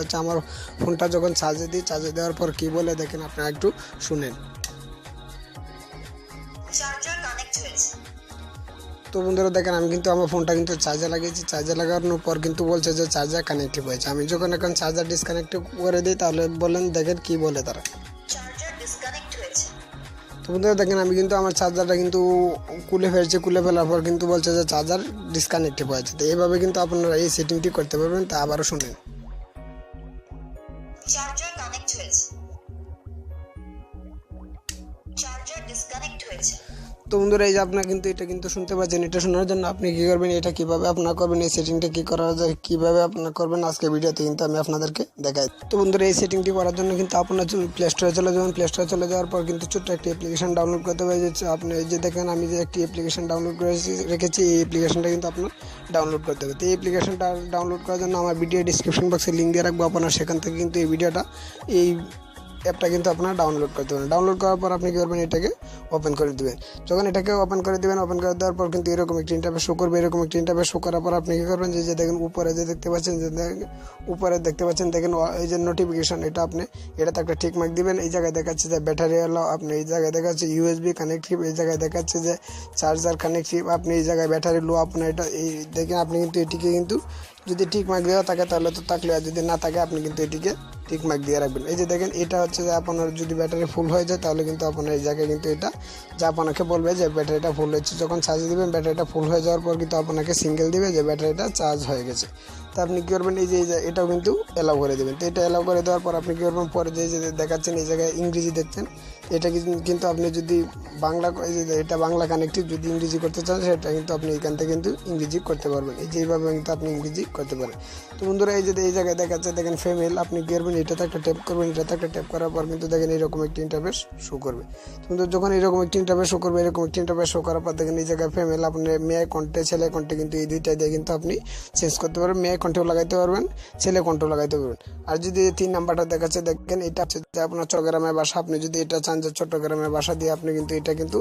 হচ্ছে আমার ফোনটা যখন চার্জে দিই চার্জে দেওয়ার পর কি বলে দেখেন আপনারা একটু শুনেন। তো বন্ধুরা দেখেন আমি কিন্তু আমার ফোনটা কিন্তু চার্জে লাগিয়েছি। চার্জে লাগানোর পর কিন্তু বলছে যে চার্জার কানেক্টিভ হয়েছে। আমি যখন এখন চার্জার ডিসকানেক্টিভ করে দিই তাহলে বলেন দেখেন কি বলে তারা। তো বন্ধুরা দেখেন আমি কিন্তু আমার চার্জারটা কিন্তু কুলে ফেলছি। কুলে ফেলার পর কিন্তু বলছে যে চার্জার ডিসকানেক্টিভ হয়েছে। তো এইভাবে কিন্তু আপনারা এই সেটিংটি করতে পারবেন। তা আবারও শুনেন। তো বন্ধুরা, এই যে আপনার কিন্তু এটা কিন্তু শুনতে পাচ্ছেন, এটা শোনার জন্য আপনি কি করবেন, এটা কীভাবে আপনার করবেন, এই সেটিংটা কি করা যায়, কীভাবে আপনার করবেন আজকে ভিডিওতে কিন্তু আমি আপনাদেরকে দেখাই। তো বন্ধুরা, এই সেটিংটি করার জন্য কিন্তু আপনার প্লে স্টোরে চলে যাবেন। প্লে স্টোরে চলে যাওয়ার পর কিন্তু ছোট্ট একটি অ্যাপ্লিকেশন ডাউনলোড করতে হবে যে আপনি এই যে দেখেন, আমি যে একটি অ্যাপ্লিকেশন ডাউনলোড করেছি, রেখেছি, এই অ্যাপ্লিকেশনটা কিন্তু আপনার ডাউনলোড করতে হবে। তো এই অ্যাপ্লিকেশনটা ডাউনলোড করার জন্য আমার ভিডিও ডিসক্রিপশন বক্সে লিঙ্ক দিয়ে রাখব। আপনার সেখান থেকে কিন্তু এই ভিডিওটা এই অ্যাপটা কিন্তু আপনারা ডাউনলোড করতে পারেন ডাউনলোড করার পর আপনি কী করবেন এটাকে ওপেন করে দেবেন। যখন এটাকে ওপেন করে দেবেন ওপেন করে দেওয়ার পর কিন্তু এরকম একটি ইন্টারফেস শো করবে। এরকম একটি ইন্টারফেস শো করার পর আপনি কী করবেন? যে যে দেখেন উপরে যে দেখতে পাচ্ছেন, যে উপরে দেখতে পাচ্ছেন, দেখেন এই যে নোটিফিকেশন এটা আপনি, এটাতে একটা ঠিক মার্ক দিবেন। এই জায়গায় দেখাচ্ছে যে ব্যাটারি এলো আপনি এই জায়গায় দেখাচ্ছে ইউএসবি কানেক্টিভ এই জায়গায় দেখাচ্ছে যে চার্জার কানেক্টিভ আপনি এই জায়গায় ব্যাটারি লো আপনার এটা, এই দেখেন আপনি কিন্তু এটিকে কিন্তু যদি ঠিক মার্ক দেওয়া থাকে তাহলে তো থাকলে, আর যদি না থাকে আপনি কিন্তু এটিকে ঠিক মার্ক দিয়ে রাখবেন। এই যে দেখেন, এটা হচ্ছে যে আপনার যদি ব্যাটারি ফুল হয়ে যায় তাহলে কিন্তু আপনার এই জায়গায় কিন্তু এটা যা আপনাকে বলবে যে ব্যাটারিটা ফুল হয়েছে যখন চার্জ দিবেন, ব্যাটারিটা ফুল হয়ে যাওয়ার পর কিন্তু আপনাকে সিঙ্গেল দিবে যে ব্যাটারিটা চার্জ হয়ে গেছে। তো আপনি কী করবেন? এই যে এটাও কিন্তু অ্যালাউ করে দেবেন। তো এটা অ্যালাউ করে দেওয়ার পর আপনি কী করবেন? পরে যে যে দেখাচ্ছেন, এই জায়গায় ইংরেজি দেখছেন, এটা কিন্তু- আপনি যদি বাংলা এটা বাংলা কানেক্টিভ যদি ইংরেজি করতে চান, সেটা কিন্তু আপনি এখান থেকে কিন্তু ইংরেজি করতে পারবেন। এই যে, এইভাবে কিন্তু আপনি ইংরেজি করতে পারেন। তো বন্ধুরা, এই যে এই জায়গায় দেখাচ্ছে, দেখেন ফেমেল আপনি কী করবেন? এটাতে একটা ট্যাপ করবেন। এটাতে একটা ট্যাপ করার পর কিন্তু দেখেন এরকম একটি ইন্টারফেস শো করবে। তো যখন এরকম একটি ইন্টারফেস শো করবে এরকম একটি ইন্টারফেস শো করার পর দেখেন এই জায়গায় ফেমেল আপনি মেয়ে কণ্ঠে, ছেলে কণ্ঠে কিন্তু এই দুইটা দিয়ে কিন্তু আপনি চেঞ্জ করতে পারবেন। মেয়ে কণ্ঠেও লাগাইতে পারবেন, ছেলে কণ্ঠেও লাগাইতে পারবেন। আর যদি তিন নাম্বারটা দেখাচ্ছে, দেখেন এটা হচ্ছে যে আপনার চট্টগ্রামের বাসা। আপনি যদি এটা চান যে চট্টগ্রামের বাসা দিয়ে আপনি কিন্তু এটা কিন্তু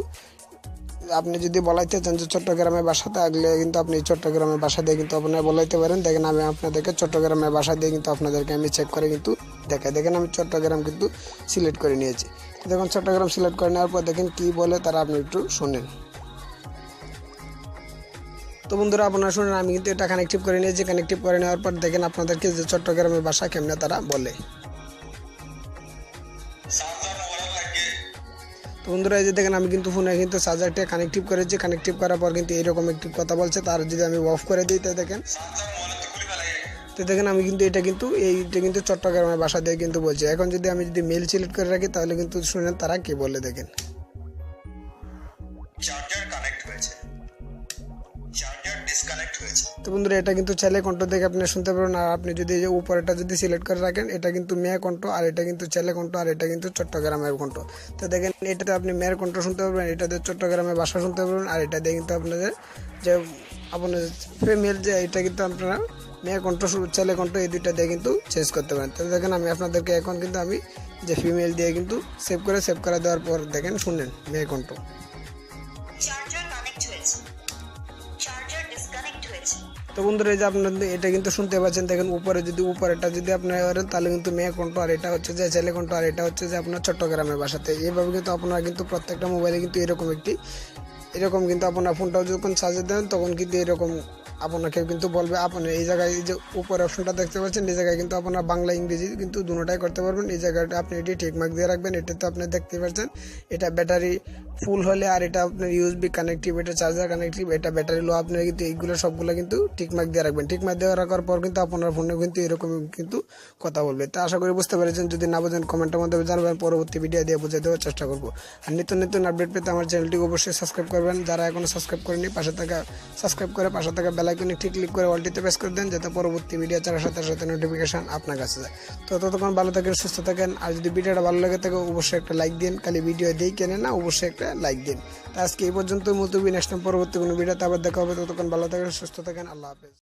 আপনি যদি বলাইতে চান যে চট্টগ্রামের বাসা থাকলে কিন্তু আপনি চট্টগ্রামের বাসা দিয়ে কিন্তু আপনারা বলাইতে পারেন। দেখেন আমি আপনাদেরকে চট্টগ্রামের বাসা দিয়ে কিন্তু আপনাদেরকে আমি চেক করে কিন্তু দেখাই। দেখেন আমি চট্টগ্রাম কিন্তু সিলেক্ট করে নিয়েছি। দেখুন, চট্টগ্রাম সিলেক্ট করে নেওয়ার পর দেখেন কি বলে তারা আপনি একটু শোনেন। তো বন্ধুরা, আপনারা শুনেন, আমি কিন্তু এটা কানেক্টিভ করে নিয়েছি। কানেক্টিভ করে নেওয়ার পর দেখেন আপনাদেরকে যে চট্টগ্রামের বাসা কেমনে তারা বলে। তো বন্ধুরা, এই যে দেখেন, আমি কিন্তু ফোনে কিন্তু চার্জারটা কানেক্টিভ করেছি। কানেক্টিভ করার পর কিন্তু এরকম একটি কথা বলছে। তার যদি আমি অফ করে দিই, তো দেখেন। তো দেখেন, আমি কিন্তু এটা কিন্তু, এইটা কিন্তু চট্টগ্রামের বাসা দিয়ে কিন্তু বলছি। এখন যদি আমি যদি মেল সিলেক্ট করে রাখি, তাহলে কিন্তু শুনেন তারা কী বলে দেখেন। ডিসকানেক্ট হয়েছে তো বন্ধুরা, এটা কিন্তু ছেলে কণ্ঠ থেকে আপনি শুনতে পারবেন, আর আপনি যদি যে উপরেটা যদি সিলেক্ট করে রাখেন, এটা কিন্তু মেয়ে কণ্ঠ, আর এটা কিন্তু ছেলে কণ্ঠ, আর এটা কিন্তু চট্টগ্রামের কণ্ঠ। তো দেখেন, এটাতে আপনি মেয়ের কণ্ঠ শুনতে পারবেন এটাতে চট্টগ্রামের ভাষা শুনতে পারবেন, আর এটা দিয়ে কিন্তু আপনাদের যে আপনার ফিমেল যে, এটা কিন্তু আপনারা মেয়ে কণ্ঠ ছেলে কণ্ঠ, এই দুইটা দিয়ে কিন্তু চেঞ্জ করতে পারেন। তো দেখেন, আমি আপনাদেরকে এখন কিন্তু আমি যে ফিমেল দিয়ে কিন্তু সেভ করে সেভ করে দেওয়ার পর দেখেন, শুনেন মেয়ে কণ্ঠ। তো বন্ধুরা, এই যে আপনাদের এটা কিন্তু শুনতে পাচ্ছেন, দেখেন উপরে যদি উপরেটা যদি আপনারা করেন তাহলে কিন্তু মেয়ে কণ্ঠ আর এটা হচ্ছে যে ছেলে কণ্ঠ আর এটা হচ্ছে যে আপনার চট্টগ্রামের বাসাতে। এইভাবে কিন্তু আপনারা কিন্তু প্রত্যেকটা মোবাইলে কিন্তু এরকম একটি, এরকম কিন্তু আপনার ফোনটাও যখন সাজে দেন, তখন কিন্তু এরকম আপনাকে কিন্তু বলবে, আপনার এই জায়গায় যে উপরে অপশনটা দেখতে পাচ্ছেন, এই জায়গায় কিন্তু আপনার বাংলা, ইংরেজি কিন্তু দুটোটাই করতে পারবেন। এই জায়গাটা আপনি এটি ঠিক মার্ক দিয়ে রাখবেন এটা তো আপনি দেখতে পাচ্ছেন। এটা ব্যাটারি ফুল হলে আর এটা আপনার ইউএসবি কানেক্টিভ এটা চার্জার কানেক্টিভ এটা ব্যাটারি লো আপনার কিন্তু এইগুলো সবগুলো কিন্তু ঠিক মার্ক দিয়ে রাখবেন। ঠিক মার্ক দিয়ে রাখার পর কিন্তু আপনার ফোনে কিন্তু এরকম কিন্তু কথা বলবে। তো আশা করি বুঝতে পেরেছেন, যদি না বোঝেন কমেন্টের মধ্যে জানাবেন, পরবর্তী ভিডিও দিয়ে বুঝে দেওয়ার চেষ্টা করব। আর নিত্য নতুন আপডেট পেতে আমার চ্যানেলটিকে অবশ্যই সাবস্ক্রাইব করবেন। যারা এখনও সাবস্ক্রাইব করেনি পাশে থাকা সাবস্ক্রাইব করে পাশে থাকা বেলাইকনে ঠিক ক্লিক করে অলটিতে প্রেস করে দেন, যাতে পরবর্তী ভিডিও ছাড়ার সাথে সাথে নোটিফিকেশান আপনার কাছে যায়। তো ততক্ষণ ভালো থাকেন, সুস্থ থাকেন, আর যদি ভিডিওটা ভালো লাগে থাকে, অবশ্যই একটা লাইক দিন, খালি ভিডিও দিই কেনে না, অবশ্যই একটা লাইক দিন। তো আজকে এই পর্যন্ত মতো নেক্সট টাইম পরবর্তী কোনো ভিডিওতে আবার দেখা হবে, ততক্ষণ ভালো থাকেন, সুস্থ থাকেন, আল্লাহ হাফেজ।